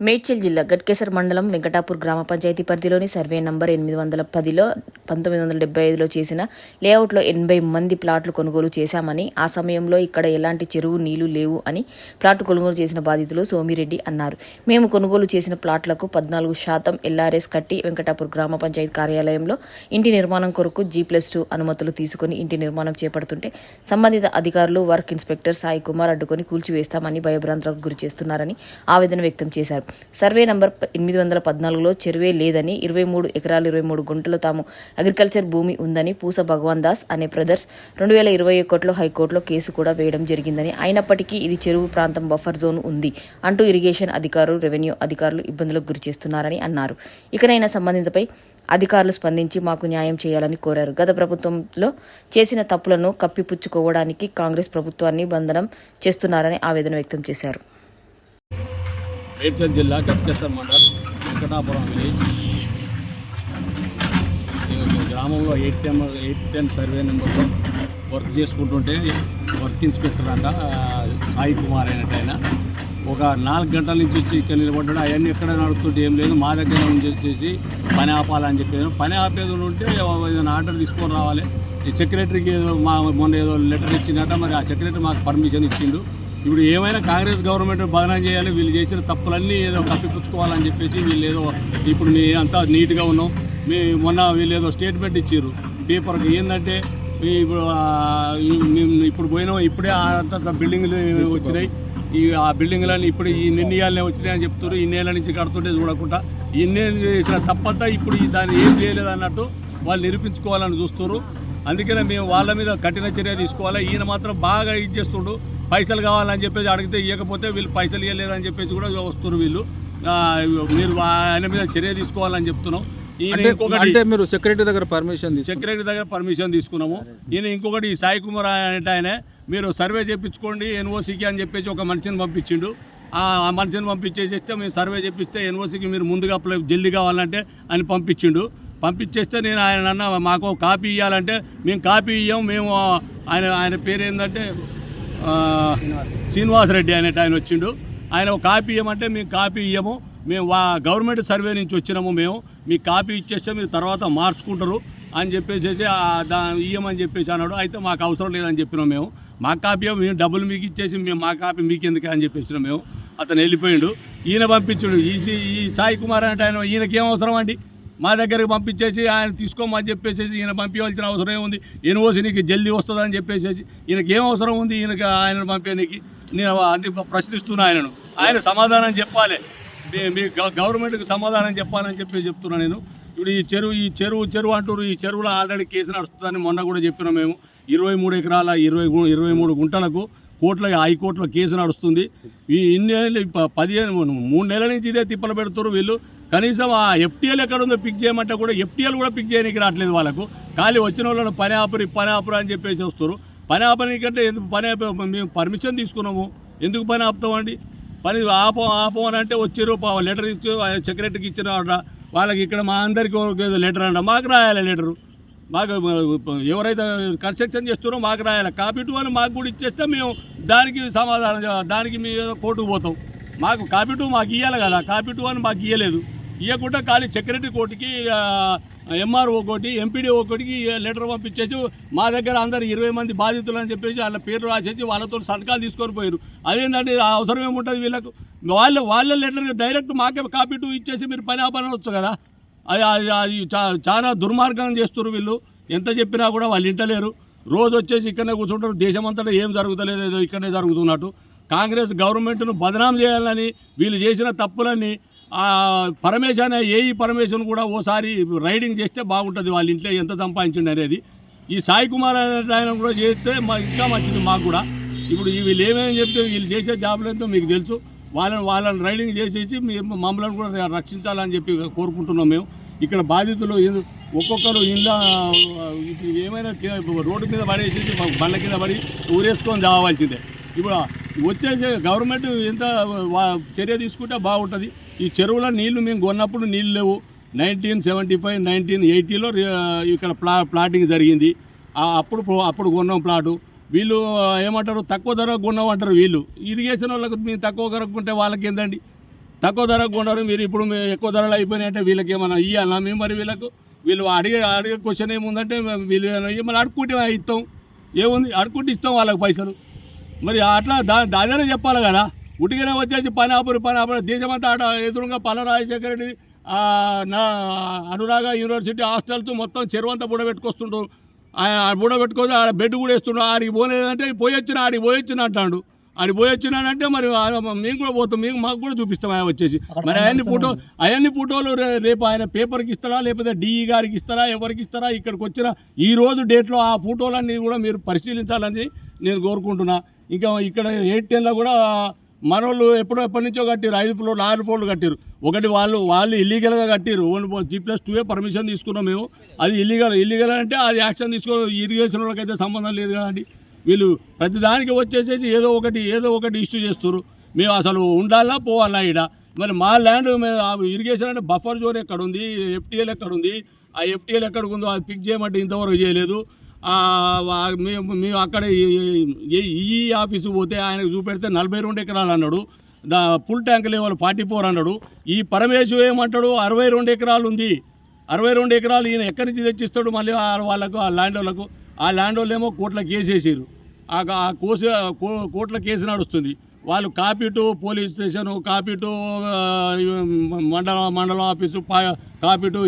మేడ్చల్ జిల్లా గట్కేసర్ మండలం వెంకటాపూర్ గ్రామ పంచాయతీ పరిధిలోని సర్వే నంబర్ ఎనిమిది వందల పదిలో పంతొమ్మిది వందల డెబ్బై ఐదులో చేసిన లేఅవుట్లో ఎనభై మంది ప్లాట్లు కొనుగోలు చేశామని ఆ సమయంలో ఇక్కడ ఎలాంటి చెరువు నీళ్ళు లేవు అని ప్లాట్లు కొనుగోలు చేసిన బాధితులు సోమిరెడ్డి అన్నారు. మేము కొనుగోలు చేసిన ప్లాట్లకు పద్నాలుగు శాతం ఎల్ఆర్ఎస్ కట్టి వెంకటాపూర్ గ్రామ పంచాయతీ కార్యాలయంలో ఇంటి నిర్మాణం కొరకు జీ ప్లస్ టూ అనుమతులు తీసుకుని ఇంటి నిర్మాణం చేపడుతుంటే సంబంధిత అధికారులు వర్క్ ఇన్స్పెక్టర్ సాయి కుమార్ అడ్డుకొని కూల్చివేస్తామని భయభ్రాంతులకు గురి చేస్తున్నారని ఆవేదన వ్యక్తం చేశారు. సర్వే నంబర్ ఎనిమిది వందల పద్నాలుగులో చెరువే లేదని ఇరవై మూడు ఎకరాలు ఇరవై మూడు గుంటలు తాము అగ్రికల్చర్ భూమి ఉందని పూస భగవాన్ దాస్ అనే బ్రదర్స్ రెండు వేల ఇరవై ఒకటిలో హైకోర్టులో కేసు కూడా వేయడం జరిగిందని. అయినప్పటికీ ఇది చెరువు ప్రాంతం బఫర్ జోన్ ఉంది అంటూ ఇరిగేషన్ అధికారులు రెవెన్యూ అధికారులు ఇబ్బందులకు గురి చేస్తున్నారని అన్నారు. ఇకనైనా సంబంధితపై అధికారులు స్పందించి మాకు న్యాయం చేయాలని కోరారు. గత ప్రభుత్వంలో చేసిన తప్పులను కప్పిపుచ్చుకోవడానికి కాంగ్రెస్ ప్రభుత్వాన్ని బంధనం చేస్తున్నారని ఆవేదన వ్యక్తం చేశారు. మేడ్చల్ జిల్లా గట్కేశ్వర మండల్ వెంకటాపురం విలేజ్. గ్రామంలో eight ten eight ten survey నెంబర్లో వర్క్ చేసుకుంటుంటే వర్క్ ఇన్స్పెక్టర్ అంట సాయి కుమార్ అయినట్టు ఆయన. ఒక నాలుగు గంటల నుంచి వచ్చి ఇక్కడ నిలబడ్డాడు. అవన్నీ ఎక్కడ నడుస్తుంటే ఏం లేదు. మా దగ్గర నుంచి వచ్చేసి పని ఆపాలని చెప్పాను పని ఆపేది ఉంటే ఏదైనా ఆర్డర్ తీసుకొని రావాలి. సెక్రటరీకి ఏదో మా మొన్న ఏదో లెటర్ ఇచ్చిందట. మరి ఆ సెక్రటరీ మాకు పర్మిషన్ ఇచ్చిండు. ఇప్పుడు ఏమైనా కాంగ్రెస్ గవర్నమెంట్ బదనాం చేయాలి వీళ్ళు చేసిన తప్పులన్నీ ఏదో కప్పిపుచ్చుకోవాలని చెప్పేసి వీళ్ళు ఏదో ఇప్పుడు మీ అంతా నీట్గా ఉన్నాం. మీ మొన్న వీళ్ళు ఏదో స్టేట్మెంట్ ఇచ్చారు పేపర్కి ఏంటంటే మీ ఇప్పుడు మేము ఇప్పుడు పోయినాం ఇప్పుడే అంత బిల్డింగ్లు వచ్చినాయి. ఈ ఆ బిల్డింగ్లన్నీ ఇప్పుడు ఈ నిర్ణయాలనే వచ్చినాయి అని చెప్తారు ఈ నెల నుంచి కడుతుంటే చూడకుండా. ఇన్నే చేసిన తప్పంతా ఇప్పుడు దాన్ని ఏం చేయలేదు అన్నట్టు వాళ్ళు నిరూపించుకోవాలని చూస్తారు అందుకనే మేము వాళ్ళ మీద కఠిన చర్య తీసుకోవాలి. ఈయన మాత్రం బాగా ఇది చేస్తుండు. పైసలు కావాలని చెప్పేసి అడిగితే ఇవ్వకపోతే వీళ్ళు పైసలు ఇవ్వలేదని చెప్పేసి కూడా వస్తున్నారు వీళ్ళు. మీరు ఆయన మీద చర్య తీసుకోవాలని చెప్తున్నాం. ఈయన అంటే ఇంకొకటి అంటే మీరు సెక్రటరీ దగ్గర పర్మిషన్ సెక్రటరీ దగ్గర పర్మిషన్ తీసుకున్నాము. ఈయన ఇంకొకటి ఈ సాయి కుమార్ అంటే ఆయన మీరు సర్వే చేయించుకోండి ఎన్ఓసికి అని చెప్పేసి ఒక మనిషిని పంపించిండు. ఆ ఆ మనిషిని పంపించేసేస్తే మేము సర్వే చేపిస్తే ఎన్ఓసికి మీరు ముందుగా అప్లై జల్దీ కావాలంటే అని పంపించిండు. పంపించేస్తే నేను ఆయన అన్న మాకు కాపీ ఇవ్వాలంటే మేము కాపీ ఇవ్వం మేము ఆయన ఆయన పేరు ఏంటంటే ఆ, శ్రీనివాసరెడ్డి అనేట ఆయన వచ్చిండు. ఆయన ఒక కాపీ ఇవ్వమంటే మేము కాపీ ఇవ్వము మేము వా గవర్నమెంట్ సర్వే నుంచి వచ్చినాము మేము. మీకు కాపీ ఇచ్చేస్తే మీరు తర్వాత మార్చుకుంటారు అని చెప్పేసి దా ఇయ్యమని చెప్పేసి అన్నాడు. అయితే మాకు అవసరం లేదని చెప్పినాం మేము. మా కాపీ మేము డబ్బులు మీకు ఇచ్చేసి మేము మా కాపీ మీకు ఎందుకే అని చెప్పేసినాం మేము. అతను వెళ్ళిపోయిండు. ఈయన పంపించుడు. ఈ ఈ సాయి కుమార్ అంటే ఆయన ఈయనకి ఏం అవసరం అండి? మా దగ్గరికి పంపించేసి ఆయన తీసుకోమని చెప్పేసి ఈయన పంపించవలసిన అవసరం ఏముంది? యూనివర్సిటీ నీకు జల్దీ వస్తుందని చెప్పేసి ఈయనకి ఏం అవసరం ఉంది? ఈయనకి ఆయన పంపేనికి నేను అది ప్రశ్నిస్తున్నా ఆయనను. ఆయన సమాధానం చెప్పాలి. మీ గవర్నమెంట్కి సమాధానం చెప్పాలని చెప్పి చెప్తున్నా నేను. ఇప్పుడు ఈ చెరువు ఈ చెరువు చెరువు అంటారు ఈ చెరువులో ఆల్రెడీ కేసు నడుస్తుందని మొన్న కూడా చెప్పినాం మేము. ఇరవై మూడు ఎకరాల ఇరవై ఇరవై మూడు గుంటలకు కోట్ల హైకోర్టులో కేసు నడుస్తుంది. ఈ ఇన్ని ప- పదిహేను మూడు నెలల నుంచి ఇదే తిప్పలు పెడుతున్నారు వీళ్ళు. కనీసం ఆ ఎఫ్టీఎల్ ఎక్కడ ఉందో పిక్ చేయమంటే కూడా ఎఫ్టీఎల్ కూడా పిక్ చేయడానికి రావట్లేదు వాళ్ళకు. ఖాళీ వచ్చిన వాళ్ళని పని ఆపరి పని ఆపరు అని చెప్పేసి వస్తారు పని ఆపనికంటే ఎందుకు పని మేము పర్మిషన్ తీసుకున్నాము. ఎందుకు పని ఆపుతామండి? పని ఆపం ఆపం అని అంటే వచ్చారు పా- లెటర్ ఇచ్చి సెక్రటరీకి ఇచ్చిన వాళ్ళకి ఇక్కడ మా అందరికీ ఏదో లెటర్ అంట. మాకు రాయాలి లెటరు మాకు ఎవరైతే కన్స్ట్రక్షన్ చేస్తున్నారో మాకు రాయాలి. కాపీ టూ అని మాకు కూడా ఇచ్చేస్తే మేము దానికి సమాధానం దానికి మేము ఏదో కోర్టుకు పోతాం. మాకు కాపీ టూ మాకు ఇవ్వాలి కదా. కాపీ టూ అని మాకు ఇవ్వలేదు ఇవ్వకుండా ఖాళీ సెక్రటరీ కోర్టుకి ఎంఆర్ఓ ఒకటి ఎంపీడీ ఒకటికి లెటర్ పంపించేసి మా దగ్గర అందరు ఇరవై మంది బాధితులు అని చెప్పేసి వాళ్ళ పేరు రాసేసి వాళ్ళతో సంతకాలు తీసుకొని పోయారు అదేంటంటే అవసరం ఏముంటుంది వీళ్ళకు? వాళ్ళ వాళ్ళ లెటర్ డైరెక్ట్ మాకే కాపీ టూ ఇచ్చేసి మీరు పని ఆపనవచ్చు కదా? అది అది అది చాలా దుర్మార్గం చేస్తారు వీళ్ళు. ఎంత చెప్పినా కూడా వాళ్ళు ఇంటలేరు రోజు వచ్చేసి ఇక్కడనే కూర్చుంటారు. దేశమంతటా ఏం జరుగుతలేదు ఏదో ఇక్కడనే జరుగుతున్నట్టు. కాంగ్రెస్ గవర్నమెంట్ను బదనాం చేయాలని వీళ్ళు చేసిన తప్పులన్నీ పరమేశ్ అనే ఏఈ పరమేశ్వర్ కూడా ఓసారి రైడింగ్ చేస్తే బాగుంటుంది వాళ్ళ ఇంట్లో ఎంత సంపాదించండి అనేది. ఈ సాయి కుమార్ అనే ఆయన కూడా చేస్తే మా ఇంకా మంచిది మాకు కూడా. ఇప్పుడు వీళ్ళు ఏమేమి చెప్తే వీళ్ళు చేసే జాబులు ఎంతో మీకు తెలుసు. వాళ్ళని వాళ్ళని రైడింగ్ చేసేసి మేము మమ్మల్ని కూడా రక్షించాలని చెప్పి కోరుకుంటున్నాం మేము. ఇక్కడ బాధితులు ఒక్కొక్కరు ఇంట్లో ఏమైనా రోడ్డు మీద పడేసేసి బండ్ల కింద పడి ఊరేసుకొని చావాల్సిందే ఇప్పుడు వచ్చేసి గవర్నమెంట్ ఎంత చర్య తీసుకుంటే బాగుంటుంది. ఈ చెరువులో నీళ్ళు మేము కొన్నప్పుడు నీళ్ళు లేవు. నైన్టీన్ సెవెంటీ ఫైవ్ నైన్టీన్ ఎయిటీలో ఇక్కడ ప్లా ప్లాటింగ్ జరిగింది. అప్పుడు అప్పుడు కొన్నాం ప్లాటు. వీళ్ళు ఏమంటారు తక్కువ ధర కొన్నాం అంటారు వీళ్ళు. ఇరిగేషన్ వాళ్ళకు మేము తక్కువ ధర కొంటే వాళ్ళకి ఏందండి తక్కువ ధరకు కొన్నారు మీరు ఇప్పుడు ఎక్కువ ధరలు అయిపోయినాయంటే వీళ్ళకి ఏమైనా ఇవ్వాలా మేము? మరి వీళ్ళకు వీళ్ళు అడిగే అడిగే క్వశ్చన్ ఏముందంటే వీళ్ళు ఏమైనా అడుక్కుంటే ఇస్తాం. ఏముంది? అడుక్కుంటే ఇస్తాం వాళ్ళకి పైసలు. మరి అట్లా దా దాదానే చెప్పాలి కదా. ఉట్టిగానే వచ్చేసి పని ఆపురు పని ఆపురు దేశమంతా ఆట ఎదురుగా పల్ల రాజశేఖర రెడ్డి నా అనురాగ యూనివర్సిటీ హాస్టల్స్ మొత్తం చెరువంతా బుడబెట్టుకొస్తుంటారు ఆయన బుడబెట్టుకొని ఆడ బెడ్ కూడా వేస్తుండ్రు. ఆడికి పోలేదంటే పోయి వచ్చిన ఆడికి పోయి వచ్చిన అంటాడు. ఆడికి పోయి వచ్చినానంటే మరి మేము కూడా పోతాం మేము మాకు కూడా చూపిస్తాం ఆయన వచ్చేసి. మరి అవన్నీ ఫోటో అవన్నీ ఫోటోలు రేపు ఆయన పేపర్కి ఇస్తారా లేకపోతే డిఈ గారికి ఇస్తారా ఎవరికి ఇస్తారా ఇక్కడికి వచ్చిన ఈ రోజు డేట్లో ఆ ఫోటోలన్నీ కూడా మీరు పరిశీలించాలని నేను కోరుకుంటున్నా. ఇంకా ఇక్కడ ఎయిట్ టెన్లో కూడా మనోళ్ళు ఎప్పుడో ఎప్పటి నుంచో కట్టారు ఐదు ఫ్లోర్లు ఆరు ఫ్లోర్లు కట్టారు ఒకటి వాళ్ళు వాళ్ళు ఇల్లీగల్గా కట్టారు జీ ప్లస్ టూ పర్మిషన్ తీసుకున్నాం మేము. అది ఇల్లీగల్ ఇల్లీగల్ అంటే అది యాక్షన్ తీసుకో ఇరిగేషన్ వాళ్ళకైతే సంబంధం లేదు కదండి. వీళ్ళు ప్రతిదానికి వచ్చేసేసి ఏదో ఒకటి ఏదో ఒకటి ఇష్యూ చేస్తారు మేము అసలు ఉండాలా పోవాలా ఈడ? మరి మా ల్యాండ్ ఆ ఇరిగేషన్ అంటే బఫర్ జోన్ ఎక్కడ ఉంది? ఎఫ్టీఎల్ ఎక్కడ ఉంది? ఆ ఎఫ్టీఎల్ ఎక్కడ ఉందో అది పిక్ చేయమంటే ఇంతవరకు చేయలేదు. మేము మేము అక్కడ ఈ- ఆఫీసు పోతే ఆయనకు చూపెడితే నలభై రెండు ఎకరాలు అన్నాడు. దా full tank level forty four అన్నాడు. ఈ పరమేశ్వరు ఏమంటాడు? అరవై రెండు ఎకరాలు ఉంది. అరవై రెండు ఎకరాలు ఈయన ఎక్కడి నుంచి తెచ్చిస్తాడు మళ్ళీ ఆ- వాళ్ళకు ఆ ల్యాండ్ వాళ్ళకు ఆ ల్యాండ్ వాళ్ళు ఏమో కోట్ల కేసేసారు ఆ కోసి కో- కోట్ల కేసు నడుస్తుంది. వాళ్ళు కాపీటు పోలీస్ స్టేషను కాపీటు మండల మండలం ఆఫీసు పా-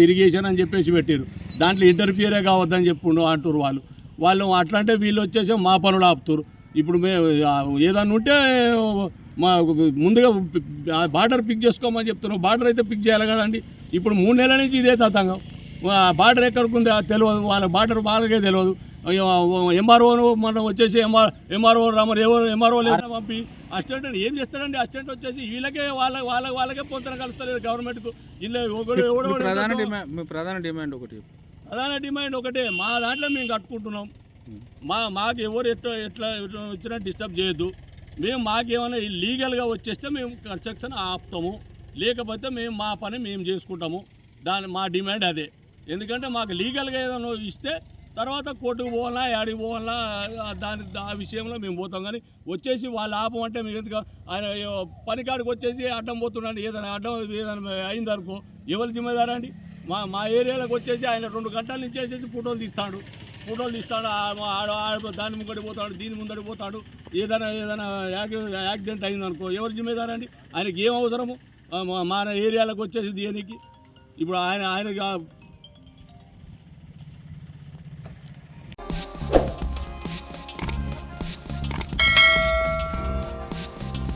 ఇరిగేషన్ అని చెప్పేసి పెట్టారు దాంట్లో ఇంటర్ఫియరే కావద్దని చెప్పుండు అంటారు వాళ్ళు. వాళ్ళు అట్లా అంటే వీళ్ళు వచ్చేసి మా పనులు ఆపుతారు ఇప్పుడు మేము ఏదన్నా ఉంటే మా ముందుగా బార్డర్ పిక్ చేసుకోమని చెప్తున్నాం బార్డర్ అయితే పిక్ చేయాలి కదండి. ఇప్పుడు మూడు నెలల నుంచి ఇదే తతంగం. బార్డర్ ఎక్కడికి ఉందో? తెలియదు వాళ్ళ బార్డర్ వాళ్ళకే తెలియదు ఎంఆర్ఓను మనం వచ్చేసి ఎంఆర్ ఎంఆర్ఓ రమ్మని ఎవరు ఎంఆర్ఓ లేదా పంపి అసిస్టెంట్ ఏం చేస్తాడండి? అసిస్టెంట్ వచ్చేసి వీళ్ళకే వాళ్ళ వాళ్ళ వాళ్ళకే పొంతన కలుస్తలేదు గవర్నమెంట్కు వీళ్ళు ప్రధాన డిమాండ్ ప్రధాన డిమాండ్ ఒకటి ప్రధాన డిమాండ్ ఒకటే మా దాంట్లో మేము కట్టుకుంటున్నాం. మా మాకు ఎవరు ఎట్లా ఎట్లా ఎట్లా వచ్చినా డిస్టర్బ్ చేయొద్దు. మేము మాకేమైనా లీగల్గా వచ్చేస్తే మేము కన్స్ట్రక్షన్ ఆపుతాము. లేకపోతే మేము మా పని మేము చేసుకుంటాము. దాని మా డిమాండ్ అదే. ఎందుకంటే మాకు లీగల్గా ఏదైనా ఇస్తే తర్వాత కోర్టుకు పోవాలా యాడికి పోవాలా దాని ఆ విషయంలో మేము పోతాం. కానీ వచ్చేసి వాళ్ళ ఆపం అంటే మేము ఎందుకు? ఆయన పనికాడికి పని కాడికి వచ్చేసి అడ్డం పోతున్నాడు. ఏదైనా అడ్డం ఏదైనా అయిందనుకో ఎవరు జిమ్మేదారా అండి? మా మా ఏరియాలోకి వచ్చేసి ఆయన రెండు గంటల నుంచి వేసేసి ఫోటోలు తీస్తాడు. ఫోటోలు తీస్తాడు ఆడ ఆడ దాని ముంగడి పోతాడు దీని ముందడి పోతాడు. ఏదైనా ఏదైనా యాక్సిడెంట్ యాక్సిడెంట్ అయిందనుకో ఎవరు జిమ్మేదారా అండి? ఆయనకి ఏం అవసరము? మా- ఏరియాలోకి వచ్చేసి దేనికి? ఇప్పుడు ఆయన ఆయన